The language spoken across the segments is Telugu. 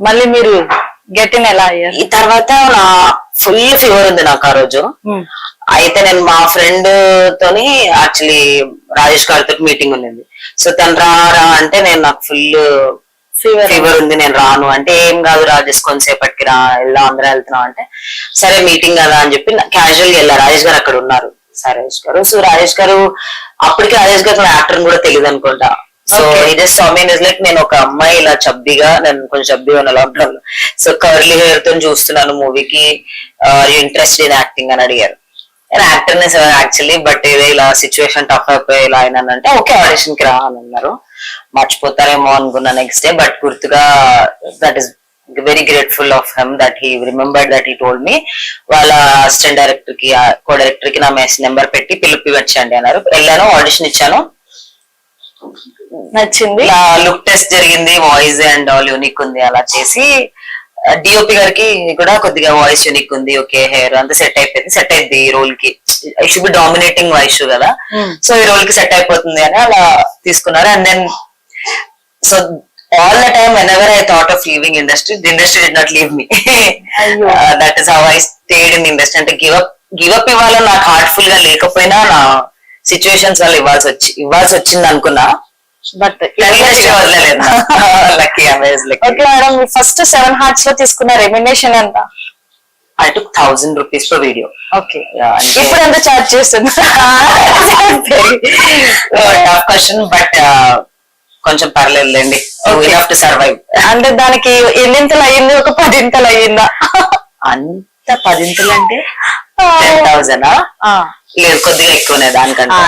మళ్ళీ మీరు గెటిన్ ఎలా అయ్యారు? ఈ తర్వాత నా ఫుల్ ఫీవర్ ఉంది నాకు ఆ రోజు. ఉమ్. అయితే నేను మా ఫ్రెండ్ తోని యాక్చువల్లీ రాజేష్ గారితో మీటింగ్ ఉన్నది. సో తను రా రా అంటే నేను నాకు ఫుల్ ఫీవర్ ఫీవర్ ఉంది నేను రాను. అంటే ఏం కాదు రాజేష్ కొంతసేపటికి రా వెళ్దాం అందరం వెళ్తున్నాం అంటే సరే మీటింగ్ కదా అని చెప్పి క్యాజువల్గా వెళ్ళా. రాజేష్ గారు అక్కడ ఉన్నారు. సరే రాజేష్ గారు. సో రాజేష్ గారు అప్పటికి రాజేష్ గారు యాక్టర్ కూడా తెలియదు అనుకుంటా సో మీన్ ఇస్ లైక్ నేను ఒక అమ్మాయి ఇలా చబ్బిగా నేను కొంచెం చబ్బిగా ఉన్న లాక్డౌన్ సో కర్లీ హెయిర్తో చూస్తున్నాను మూవీకి ఇంట్రెస్ట్ ఇన్ యాక్టింగ్ అని అడిగారు. నేను యాక్టర్ నే సార్ యాక్చువల్లీ బట్ ఇదే ఇలా సిచ్యువేషన్ టఫ్ అయిపోయి ఇలా అయినా అంటే ఓకే ఆడిషన్కి రా అని అన్నారు. మర్చిపోతారేమో అనుకున్నా నెక్స్ట్ డే బట్ గుర్తుగా that is very grateful of him that he remember that he told me వాళ్ళ అసిస్టెంట్ డైరెక్టర్కి కో డైరెక్టర్కి నా మెస్ నెంబర్ పెట్టి పిలిపి వచ్చండి అన్నారు. వెళ్ళాను ఆడిషన్ ఇచ్చాను. నచ్చింది. లుక్ టెస్ట్ జరిగింది వాయిస్ అండ్ ఆల్ యూనిక్ ఉంది అలా చేసి డిఓపి గారికి కూడా కొద్దిగా వాయిస్ యూనిక్ ఉంది ఓకే హెయిర్ అంతా సెట్ అయిపోయింది సెట్ అయింది ఈ రోల్కి. I should be dominating voice కదా. Hmm. సో ఈ రోల్కి సెట్ అయిపోతుంది అని అలా తీసుకున్నారు. And then so all the time whenever I thought of leaving industry the industry did not leave me. That is how I stayed in industry అంటే గివ్ అప్ గివ్ అప్ ఇవ్వాలని నాకు హార్ట్ఫుల్గా లేకపోయినా నా సిచ్యువేషన్స్ వల్ల ఇవ్వాల్సి వచ్చి ఇవ్వాల్సి వచ్చింది అనుకున్నా. But okay madam first seven హార్ట్స్లో తీసుకున్న రెమ్యునేషన్ ఎంత? I took thousand rupees per video okay ఇప్పుడు ఎంత చార్జ్ చేస్తుంది? టఫ్ క్వశ్చన్ బట్ కొంచెం పర్లేదులేండి. టు సర్వైవ్ అంటే దానికి ఎన్నింతలు అయ్యింది? ఒక పదింతలు అయ్యిందా? అంత పదింతలు అంటే టెన్ థౌసండ్ లేదు కొద్దిగా ఎక్కువనే దానికంటే.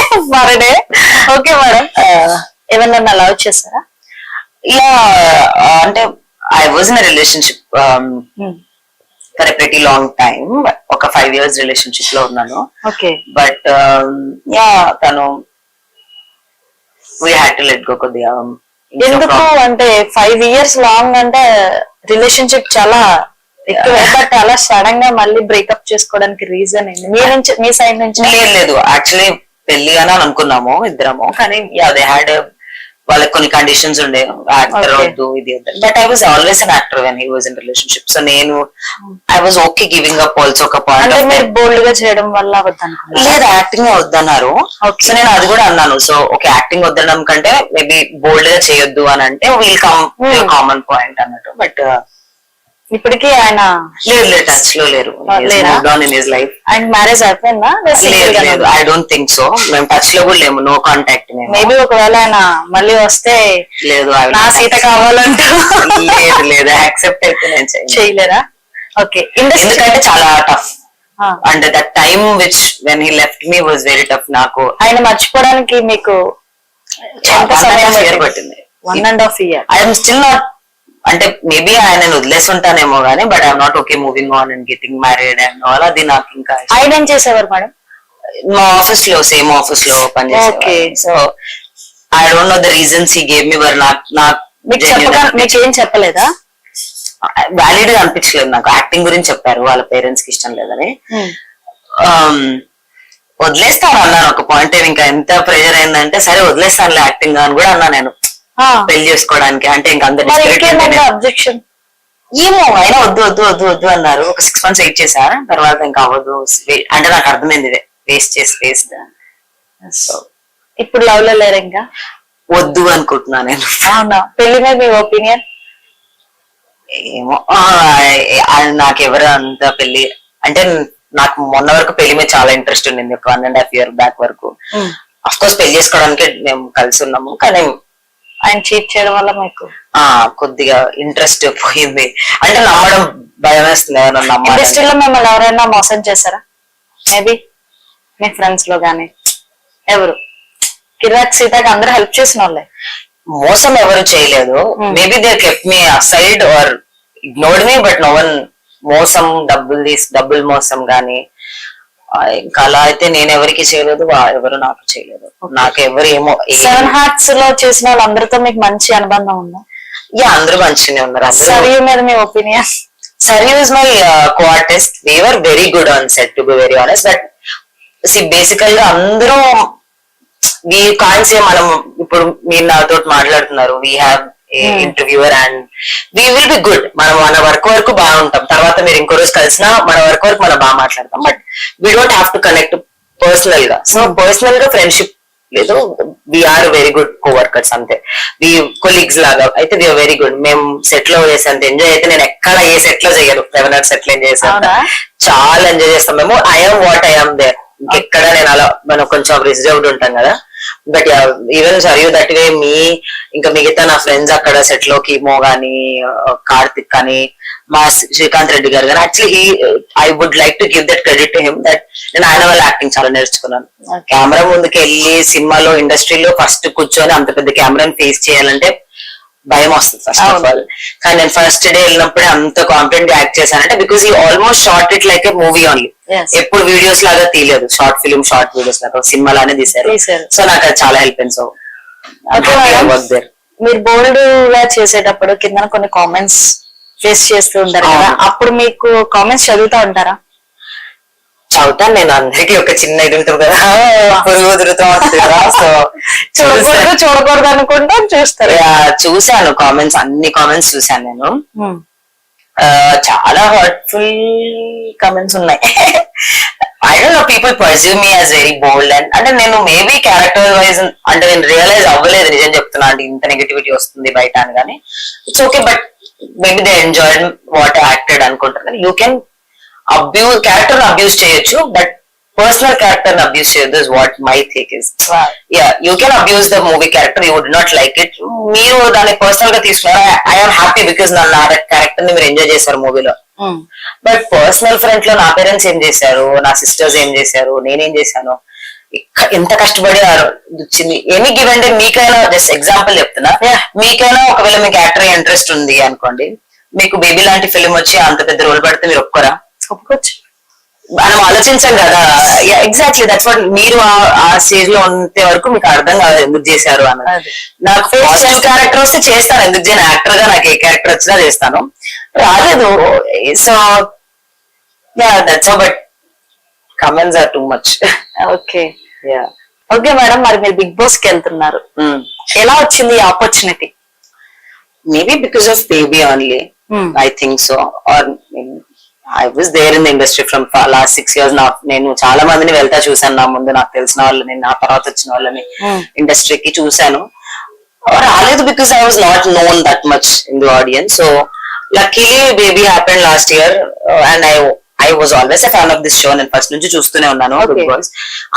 ఎక్స్పైట్ అర్థమైపోయింది పర్ డే ఓకే మేడం ఏమన్నా లవ్ చేస్తారా యా అంటే I was in relationship for a pretty long time ఒక ఫైవ్ ఇయర్స్ రిలేషన్షిప్లో ఉన్నాను. ఓకే బట్ యా తను we had to let go కొద్దిగా. Um, ఎందుకు. అంటే ఫైవ్ ఇయర్స్ లాంగ్ అంటే రిలేషన్షిప్ చాలా ఎక్కువ. బట్ అలా సడన్గా మళ్ళీ బ్రేకప్ చేసుకోవడానికి రీజన్ ఏంటి మీ నుంచి మీ సైడ్ నుంచి? లేదు లేదు. యాక్చువల్లీ పెళ్ళి అని అనుకున్నాము ఇద్దరము. కానీ దే హ్యాడ్ వాళ్ళకి కొన్ని కండిషన్స్ ఉండే. యాక్టర్. వద్దు ఇది but I was always an actor when he was in relationship so నేను I was okay giving up also ఒక పాయింట్ మీరు బోల్డ్గా చేయడం వల్ల లేదు యాక్టింగ్ వద్దన్నారు. సో నేను అది కూడా అన్నాను. సో ఓకే యాక్టింగ్ వద్దడం కంటే మేబీ బోల్డ్గా చేయొద్దు అని అంటే వీల్ కమ్. కామన్ పాయింట్ అన్నట్టు. బట్ ఇప్పటికీ ఆయన లేదు లేదు టచ్లో లేరు. లేరా? డౌన్ ఇన్ హిస్ లైఫ్ ఆయన మ్యారేజ్ అయిపోయిందా? లేదు లేదు. ఐ డోంట్ థింక్ సో మేము టచ్లో కూడా లేము. నో కాంటాక్ట్ మేబీ ఒకవేళ ఆయన మళ్ళీ వస్తే లేదు నా సీత. కావాలంటే. లేదు లేదు. యాక్సెప్ట్ అయితే నేను. చేయలేరా? ఓకే ఇండస్ట్రీ ఎందుకంటే చాలా tough and that time which when he left me was very tough నాకు. ఆయన మర్చిపోవడానికి మీకు ఎంత సమయం పట్టింది? One and half year I'm still not అంటే మేబీ ఆయన వదిలేసి ఉంటానేమో గానీ but I'm not okay moving on and getting married and all అది నాకు ఇంకా. ఆయన ఏం చేసేవారు మేడం? మా ఆఫీస్లో సేమ్ ఆఫీస్లో. పనిచేసే so I don't know the reasons he gave me were నాకు మీకు నాకు ఏం చెప్పలేదా? వ్యాలిడ్గా అనిపించలేదు నాకు. యాక్టింగ్ గురించి చెప్పారు. వాళ్ళ పేరెంట్స్కి ఇష్టం లేదని. Um, వదిలేస్తాను అన్నాను ఒక పాయింట్ ఇంకా ఎంత ప్రెషర్ అయిందంటే సరే వదిలేస్తాను యాక్టింగ్ అని కూడా అన్నా నేను. పెళ్ళి చేసుకోవడానికి అంటే ఇంకా అందరు అబ్జెక్షన్ ఏమో అయినా వద్దు వద్దు వద్దు వద్దు అన్నారు. ఒక సిక్స్ మంత్స్ వెయిట్ చేశా తర్వాత ఇంకా అవ్వదు. అంటే నాకు అర్థమైంది ఇదే. వేస్ట్ చేసి వేస్ట్. సో. ఇప్పుడు లవ్లో లేరు ఇంకా? వద్దు అనుకుంటున్నా నేను. అవునా? పెళ్ళి మీద మీ ఒపీనియన్ ఏమో ఆ, నాకెవరు అంత పెళ్ళి అంటే నాకు మొన్న వరకు పెళ్ళి మీద చాలా ఇంట్రెస్ట్ ఉండింది. ఒక one and half year back వరకు. అఫ్ కోర్స్ పెళ్ళి చేసుకోవడానికి మేము కలిసి ఉన్నాము కానీ ఆయన చీట్ చేయడం వల్ల మీకు? ఆ కొద్దిగా ఇంట్రెస్ట్ పోయింది. అంటే నమ్మడం భయం వేస్తుంది ఇండస్ట్రీలో మిమ్మల్ని ఎవరైనా మోసం చేశారా? మేబీ మీ ఫ్రెండ్స్లో గానీ? ఎవరు? కిరాక్ సీతకి అందరూ హెల్ప్ చేసిన వాళ్ళే. మోసం ఎవరు చేయలేదు. Maybe they kept me aside or ignored me but no one మోసం డబ్బులు తీసి డబ్బులు మోసం గానీ ఇంకా అలా అయితే నేను ఎవరికి చేయలేదు వా- ఎవరు నాకు చేయలేదు. నాకు ఎవరు ఏమో సెవెన్ హార్ట్స్లో చేసిన వాళ్ళందరితో మీకు మంచి అనుబంధం ఉందా? యా అందరూ మంచిగానే ఉన్నారు. సరియు మీద మీ opinion Sarayu is my co artist they were good on set to be very honest but see బేసికల్గా అందరూ వీ కాన్ సే మనం ఇప్పుడు మీరు నాతో మాట్లాడుతున్నారు. We have interviewer and we will be good మనం మన వర్క్ వరకు బాగుంటాం. తర్వాత మీరు ఇంకో రోజు కలిసినా మన వర్క్ వరకు మనం బాగా మాట్లాడతాం. But we don't have to connect పర్సనల్గా. సో పర్సనల్గా ఫ్రెండ్షిప్ లేదు. We are very good coworkers అంతే. వి కొలీగ్స్ లాగా అయితే వీఆర్ వెరీ గుడ్ మేము సెట్లో చేసేంత ఎంజాయ్ అయితే నేను ఎక్కడ ఏ సెట్లో చేయను. రెవెనర్ సెట్లో ఎంజాయ్ చేసాను? చాలా ఎంజాయ్ చేస్తాం మేము. ఐఎమ్ వాట్ ఐఎమ్ దేర్ ఇంకెక్కడ నేను అలా మనం కొంచెం రిజర్వ్డ్ ఉంటాం కదా. బట్ ఈవెన్ సరియు దట్ వే మీ ఇంకా మిగతా నా ఫ్రెండ్స్ అక్కడ సెట్లో కీమో గానీ కార్తిక్ కానీ మా శ్రీకాంత్ రెడ్డి గారు కానీ actually I would like to give that credit to him that నేను ఆయన వల్ల యాక్టింగ్ చాలా నేర్చుకున్నాను. కెమెరా ముందుకు వెళ్ళి సినిమాలో ఇండస్ట్రీలో ఫస్ట్ కూర్చొని అంత పెద్ద కెమెరాని ఫేస్ చేయాలంటే భయం వస్తుంది ఫస్ట్ ఆఫ్. ఆల్ కానీ నేను ఫస్ట్ డే వెళ్ళినప్పుడే అంత కాన్ఫిడెంట్గా యాక్ట్ చేశానంటే బికాస్ ఈ almost short it like a movie only. ఎప్పుడు వీడియోస్ లాగా తీయలేదు షార్ట్ ఫిల్మ్ షార్ట్ వీడియోస్ లాగా సినిమా లానే తీశారు తీశారు. సో నాకు అది చాలా హెల్ప్ అయింది సో. మీరు బోల్డ్గా చేసేటప్పుడు కింద కొన్ని కామెంట్స్ ఫేస్ చేస్తూ ఉంటారు కదా. అప్పుడు మీకు కామెంట్స్ చదువుతా ఉంటారా చదువుతాను నేను అందరికి ఒక చిన్న ఇది ఉంటుంది కదా. పురుగు వదులుతూ ఉంటుంది కదా సో చూడకూడదు చూడకూడదు అనుకుంటా చూస్తారు. చూసాను కామెంట్స్ అన్ని కామెంట్స్ చూసాను నేను. చాలా హర్ట్ఫుల్ కమెంట్స్ ఉన్నాయి. I don't know people perceive me as very bold and అంటే నేను మేబీ క్యారెక్టర్ వైజ్ అంటే నేను రియలైజ్ అవ్వలేదు నిజం చెప్తున్నా అంటే ఇంత నెగిటివిటీ వస్తుంది బయట అని కానీ it's okay but maybe they enjoy what acted అనుకుంటారు. కానీ you can abuse character abuse చేయొచ్చు బట్ పర్సనల్ క్యారెక్టర్ అబ్యూజ్ చేయొద్దు is what my think is yeah you can abuse the movie character you would not like it మీరు దాన్ని పర్సనల్గా తీసుకున్నారు ఐఎమ్ హ్యాపీ బికాస్ నా క్యారెక్టర్ని మీరు ఎంజాయ్ చేశారు మూవీలో. బట్ పర్సనల్ ఫ్రంట్లో నా పేరెంట్స్ ఏం చేశారు నా సిస్టర్స్ ఏం చేశారు నేనేం చేశాను? ఎంత కష్టపడి ఆ వచ్చింది ఎనీ గివెన్ డే మీకైనా జస్ట్ ఎగ్జాంపుల్ చెప్తున్నా. మీకైనా ఒకవేళ మీకు యాక్టర్ ఇంట్రెస్ట్ ఉంది అనుకోండి మీకు బేబీ లాంటి ఫిల్మ్ వచ్చి అంత పెద్ద రోల్ పడితే మీరు ఒప్పుకోరా? ఒప్పుకోవచ్చు. మనం ఆలోచించాం కదా. ఎగ్జాక్ట్లీ దట్స్ వాట్ మీరు ఆ- స్టేజ్లో ఉంటే వరకు మీకు అర్థం కాదు ఎందుకు చేశారు అన్నది. అది. నాకు పాజిటివ్ క్యారెక్టర్ వస్తే చేస్తాను. ఎందుకు చేయను? యాక్టర్గా నాకు ఏ క్యారెక్టర్ వచ్చినా చేస్తాను. రాలేదు. So yeah that's but comments are too much okay yeah okay madam మరి మీరు బిగ్ బాస్కి వెళ్తున్నారు. ఎలా వచ్చింది ఈ opportunity maybe because of baby only I think so or I was there in the industry from last six years నా నేను చాలా మందిని వెళ్తా చూసాను నా ముందు నాకు తెలిసిన వాళ్ళని నా తర్వాత వచ్చిన వాళ్ళని Hmm. ఇండస్ట్రీకి చూసాను రాలేదు because I was not known that much in the audience so luckily baby happen last year and I I was always a fan of this show నేను ఫస్ట్ నుంచి చూస్తూనే ఉన్నాను బాస్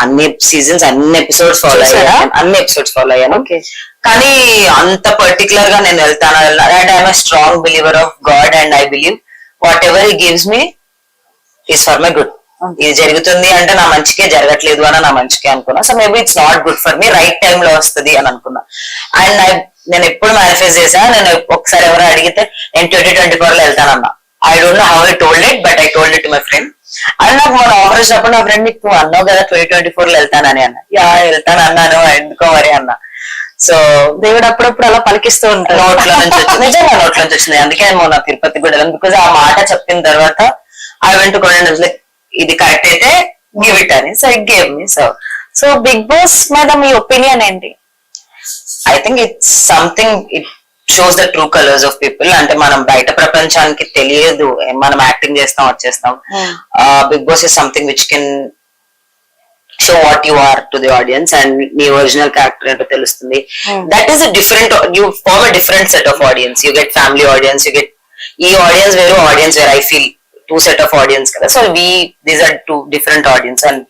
అన్ని సీజన్స్ అన్ని ఎపిసోడ్స్ ఫాలో? అయ్యాను. అన్ని ఎపిసోడ్స్ ఫాలో అయ్యాను. కానీ అంత పర్టికులర్గా నేను వెళ్తాను. And I'm strong believer of God and I believe whatever he gives me is for my good ఇది జరుగుతుంది అంటే నా మంచికే జరగట్లేదు అని నా మంచికే అనుకున్నా. So maybe it's not good for me right time లో వస్తుంది అని అనుకున్నా. అండ్ నేను ఎప్పుడు మేనిఫెస్ట్ చేసా నేను ఒకసారి ఎవరో అడిగితే నేను ట్వంటీ ట్వంటీ ఫోర్లో వెళ్తానన్నా I don't know how I told it but I told it my friend and నాకు మన ఆఫర్ వచ్చినప్పుడు నా ఫ్రెండ్ నీకు అన్నావు కదా ట్వంటీ ట్వంటీ ఫోర్లో వెళ్తానని అన్న. యా వెళ్తాను అన్నాను ఎందుకో మరి అన్నా. సో దేవుడు అప్పుడప్పుడు అలా పలికిస్తూ ఉంటాడు. నోట్ల నుంచి నిజంగా నోట్ల నుంచి వచ్చింది. అందుకే మొన్న తిరుపతి కూడా బికాజ్ ఆ మాట చెప్పిన తర్వాత ఐ వెంట కొన్ని ఇది కరెక్ట్ అయితే గివ్ ఇట్ అని. So it gave me so so Bigg Boss మీద మీ ఒపీనియన్ ఏంటి? I think it's something it shows the true colours of people అంటే మనం బయట ప్రపంచానికి తెలియదు మనం యాక్టింగ్ చేస్తాం వచ్చేస్తాం. Bigg Boss is something which can show what you are to the audience and నీ ఒరిజినల్ క్యారెక్టర్ ఏంటో తెలుస్తుంది. That is a different you form a different set of audience you get family audience you get ఈ ఆడియన్స్ వేరు ఆడియన్స్ వేరు. I feel two set of audience కదా. So we these are two different audience and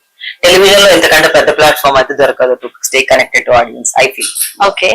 టెలివిజన్లో ఇంతకంటే పెద్ద ప్లాట్ఫామ్ అయితే దొరకదు to stay connected to audience I feel okay